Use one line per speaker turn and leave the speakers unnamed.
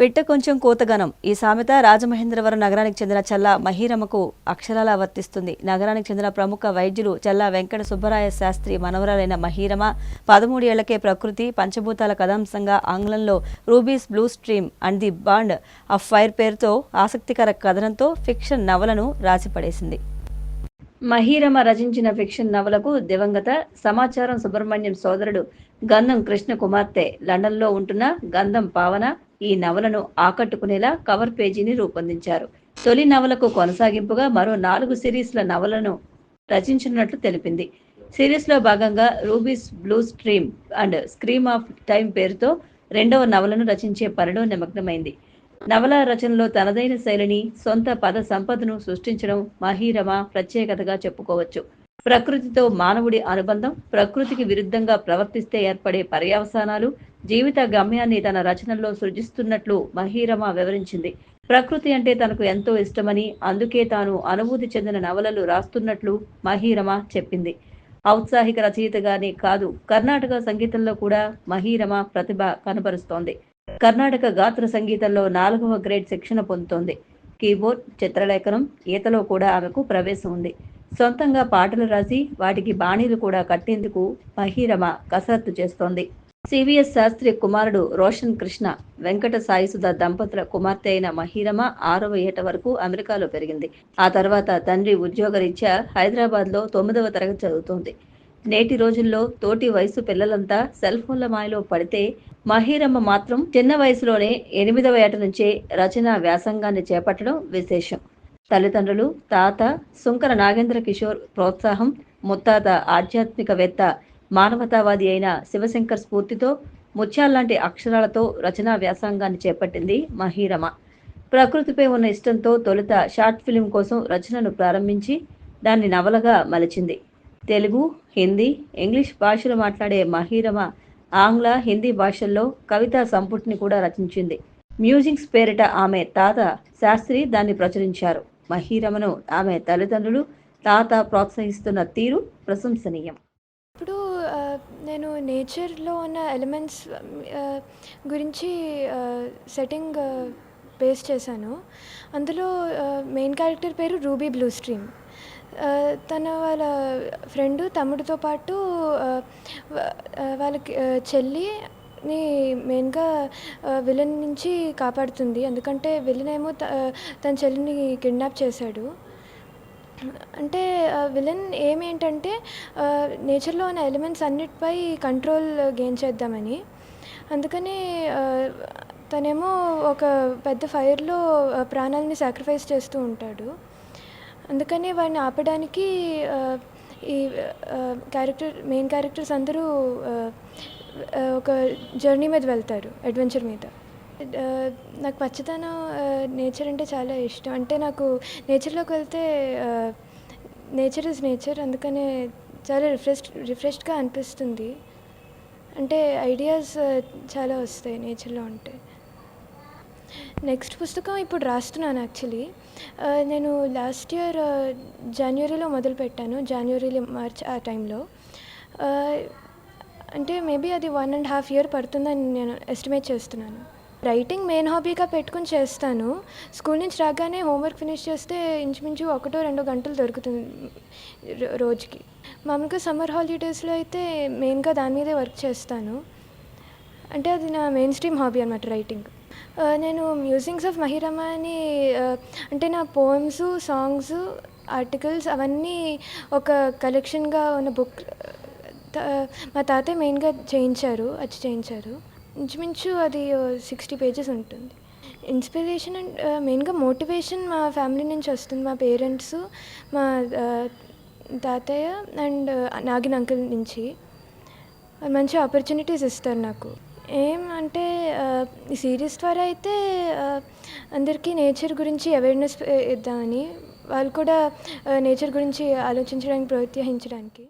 పిట్ట కొంచెం కోతగనం. ఈ సామెత రాజమహేంద్రవరం నగరానికి చెందిన చల్లా మహీరమ్మకు అక్షరాలా వర్తిస్తుంది. నగరానికి చెందిన ప్రముఖ వైద్యులు చల్లా వెంకట సుబ్బరాయ శాస్త్రి మనవరాలైన మహీరమ పదమూడు ఏళ్ళకే ప్రకృతి పంచభూతాల కథాంశంగా ఆంగ్లంలో Ruby's blue stream and the bond of fire పేరుతో ఆసక్తికర కథనంతో ఫిక్షన్ నవలను రాసిపడేసింది. మహీరమ రచించిన ఫిక్షన్ నవలకు దివంగత సమాచారం సుబ్రహ్మణ్యం సోదరుడు గంధం కృష్ణ కుమార్తె లండన్లో ఉంటున్న గంధం పావన ఈ నవలను ఆకట్టుకునేలా కవర్ పేజీని రూపొందించారు. తొలి నవలకు కొనసాగింపుగా మరో నాలుగు సిరీస్ల నవలను రచించినట్లు తెలిపింది. సిరీస్లో భాగంగా Ruby's blue stream and scream of time పేరుతో రెండవ నవలను రచించే పనిలో నిమగ్నమైంది. నవల రచనలో తనదైన శైలిని సొంత పద సంపదను సృష్టించడం మహీరమ ప్రత్యేకతగా చెప్పుకోవచ్చు. ప్రకృతితో మానవుడి అనుబంధం ప్రకృతికి విరుద్ధంగా ప్రవర్తిస్తే ఏర్పడే పర్యవసానాలు జీవిత గమ్యాన్ని తన రచనల్లో సృజిస్తున్నట్లు మహీరమ వివరించింది. ప్రకృతి అంటే తనకు ఎంతో ఇష్టమని అందుకే తాను అనుభూతి చెందిన నవలలు రాస్తున్నట్లు మహీరమ చెప్పింది. ఔత్సాహిక రచయితగానే కాదు కర్ణాటక సంగీతంలో కూడా మహీరమ ప్రతిభ కనబరుస్తోంది. కర్ణాటక గాత్ర సంగీతంలో నాలుగవ గ్రేడ్ శిక్షణ పొందుతోంది. కీబోర్డ్ చిత్రలేఖనం ఈతలో కూడా ఆమెకు ప్రవేశం ఉంది. సొంతంగా పాటలు రాసి వాటికి బాణీలు కూడా కట్టేందుకు మహీరమ కసరత్తు చేస్తోంది. సివిఎస్ శాస్త్రి కుమారుడు రోషన్ కృష్ణ వెంకట సాయిసుధ దంపతుల కుమార్తె అయిన మహిరమ ఆరవ ఏట వరకు అమెరికాలో పెరిగింది. ఆ తర్వాత తండ్రి ఉద్యోగరీత్యా హైదరాబాద్లో తొమ్మిదవ తరగతి చదువుతోంది. నేటి రోజుల్లో తోటి వయసు పిల్లలంతా సెల్ ఫోన్ల మాయలో పడితే మహీరమ్మ మాత్రం చిన్న వయసులోనే ఎనిమిదవ ఏట నుంచే రచన వ్యాసంగాన్ని చేపట్టడం విశేషం. తల్లిదండ్రులు తాత సుంకర నాగేంద్ర కిషోర్ ప్రోత్సాహం ముత్తాత ఆధ్యాత్మికవేత్త మానవతావాది అయిన శివశంకర్ స్ఫూర్తితో ముత్యాల్లాంటి అక్షరాలతో రచనా వ్యాసంగాన్ని చేపట్టింది మహీరమ. ప్రకృతిపై ఉన్న ఇష్టంతో తొలుత షార్ట్ ఫిలిం కోసం రచనను ప్రారంభించి దాన్ని నవలగా మలిచింది. తెలుగు హిందీ ఇంగ్లీష్ భాషలు మాట్లాడే మహీరమ ఆంగ్ల హిందీ భాషల్లో కవితా సంపుటిని కూడా రచించింది. మ్యూజిక్స్ పేరిట ఆమె తాత శాస్త్రి దాన్ని ప్రచురించారు. మహీరమను ఆమె తల్లిదండ్రులు తాత ప్రోత్సహిస్తున్న తీరు ప్రశంసనీయం.
నేను నేచర్లో ఉన్న ఎలిమెంట్స్ గురించి సెట్టింగ్ బేస్ చేశాను. అందులో మెయిన్ క్యారెక్టర్ పేరు రూబీ బ్లూ స్ట్రీమ్ తన వాళ్ళ ఫ్రెండ్ తమ్ముడితో పాటు వాళ్ళకి చెల్లిని మెయిన్గా విలన్ నుంచి కాపాడుతుంది. ఎందుకంటే విలన్ ఏమో త- తన చెల్లిని కిడ్నాప్ చేశాడు. అంటే విలన్ ఏమేంటంటే నేచర్లో ఉన్న ఎలిమెంట్స్ అన్నిటిపై కంట్రోల్ గెయిన్ చేద్దామని. అందుకని తనేమో ఒక పెద్ద ఫైర్లో ప్రాణాలని సాక్రిఫైస్ చేస్తూ ఉంటాడు. అందుకని వాడిని ఆపడానికి ఈ క్యారెక్టర్ మెయిన్ క్యారెక్టర్స్ అందరూ ఒక జర్నీ మీద వెళ్తారు అడ్వెంచర్ మీద. నాకు పచ్చదనం నేచర్ అంటే చాలా ఇష్టం. అంటే నాకు నేచర్లోకి వెళ్తే నేచర్ ఇస్ నేచర్ అందుకనే చాలా రిఫ్రెష్ రిఫ్రెష్డ్గా అనిపిస్తుంది. అంటే ఐడియాస్ చాలా వస్తాయి నేచర్లో ఉంటే. నెక్స్ట్ పుస్తకం ఇప్పుడు రాస్తున్నాను యాక్చువల్లీ నేను లాస్ట్ ఇయర్ జనవరిలో మొదలుపెట్టాను. జనవరి మార్చ్ ఆ టైంలో అంటే మేబీ అది వన్ అండ్ హాఫ్ ఇయర్ పడుతుందని నేను ఎస్టిమేట్ చేస్తున్నాను. రైటింగ్ మెయిన్ హాబీగా పెట్టుకుని చేస్తాను. స్కూల్ నుంచి రాగానే హోంవర్క్ ఫినిష్ చేస్తే ఇంచుమించు ఒకటో రెండో గంటలు దొరుకుతుంది రోజుకి. మామూలుగా సమ్మర్ హాలిడేస్లో అయితే మెయిన్గా దాని మీదే వర్క్ చేస్తాను. అంటే అది నా మెయిన్ స్ట్రీమ్ హాబీ అనమాట రైటింగ్. నేను మ్యూజింగ్స్ ఆఫ్ మహిరమ అని అంటే నా పోయమ్స్ సాంగ్స్ ఆర్టికల్స్ అవన్నీ ఒక కలెక్షన్గా ఉన్న బుక్ మా తాతయ్య మెయిన్గా చేయించారు అది చేయించారు. ఇంచుమించు అది సిక్స్టీ పేజెస్ ఉంటుంది. ఇన్స్పిరేషన్ అండ్ మెయిన్గా మోటివేషన్ మా ఫ్యామిలీ నుంచి వస్తుంది. మా పేరెంట్స్ మా తాతయ్య అండ్ నాగిన్ అంకుల్ నుంచి. మంచి ఆపర్చునిటీస్ ఇస్తారు నాకు. ఏం అంటే ఈ సిరీస్ ద్వారా అయితే అందరికీ నేచర్ గురించి అవేర్నెస్ ఇద్దామని. వాళ్ళు కూడా నేచర్ గురించి ఆలోచించడానికి ప్రోత్సహించడానికి.